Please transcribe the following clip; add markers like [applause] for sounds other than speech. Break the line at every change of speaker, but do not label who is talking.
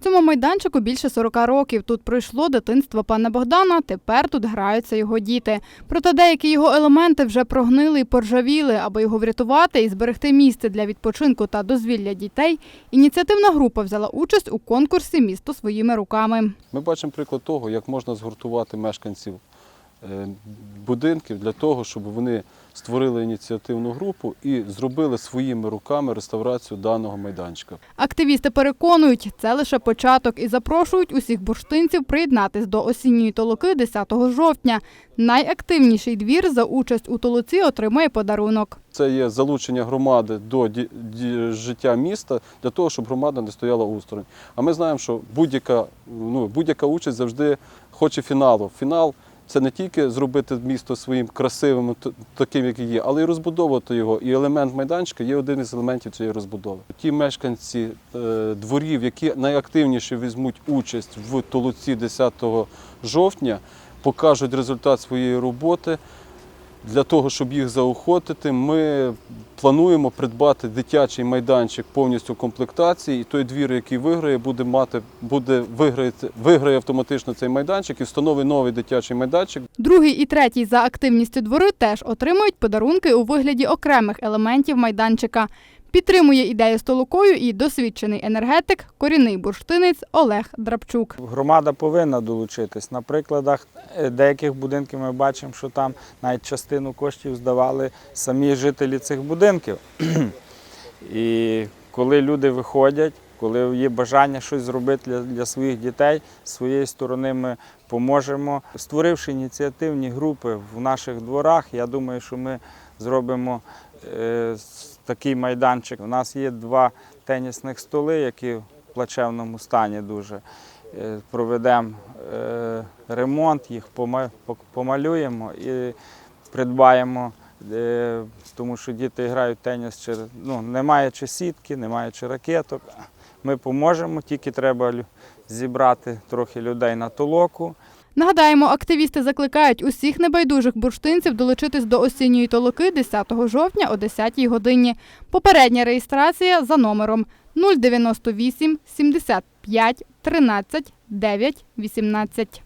Цьому майданчику більше 40 років. Тут пройшло дитинство пана Богдана. Тепер тут граються його діти. Проте деякі його елементи вже прогнили і поржавіли. Аби його врятувати і зберегти місце для відпочинку та дозвілля дітей. Ініціативна група взяла участь у конкурсі Місто своїми руками.
Ми бачимо приклад того, як можна згуртувати мешканців будинків для того, щоб вони створили ініціативну групу і зробили своїми руками реставрацію даного майданчика.
Активісти переконують, це лише початок і запрошують усіх бурштинців приєднатись до осінньої толоки 10 жовтня. Найактивніший двір за участь у толоці отримає подарунок.
Це є залучення громади до життя міста для того, щоб громада не стояла осторонь. А ми знаємо, що будь-яка ну, будь-яка участь завжди хоче фіналу. Фінал це не тільки зробити місто своїм красивим, таким, як є, але й розбудовувати його. І елемент майданчика є один із елементів цієї розбудови. Ті мешканці е, дворів, які найактивніше візьмуть участь в толоці 10 жовтня, покажуть результат своєї роботи. Для того, щоб їх заохотити, ми плануємо придбати дитячий майданчик повністю в комплектації, і той двір, який виграє, буде мати, буде виграє, виграє автоматично цей майданчик і встановить новий дитячий майданчик.
Другий і третій за активністю двори теж отримують подарунки у вигляді окремих елементів майданчика. Підтримує ідею з толокою і досвідчений енергетик, корінний бурштинець Олег Драбчук.
Громада повинна долучитись. На прикладах е, деяких будинків ми бачимо, що там навіть частину коштів здавали самі жителі цих будинків. [clears throat] І коли люди виходять, коли є бажання щось зробити для, для своїх дітей, з своєї сторони ми поможемо. Створивши ініціативні групи в наших дворах, я думаю, що ми зробимо е, такий майданчик. У нас є два тенісних столи, які в плачевному стані дуже. Е, Проведемо е, ремонт, їх помалюємо і придбаємо, е, тому що діти грають теніс, чи, ну, немає чи сітки, немає чи ракеток. Ми поможемо, тільки треба зібрати трохи людей на толоку.
Нагадаємо, активісти закликають усіх небайдужих бурштинців долучитись до осінньої толоки 10 жовтня о 10 годині. Попередня реєстрація за номером 098 75 13 9 18.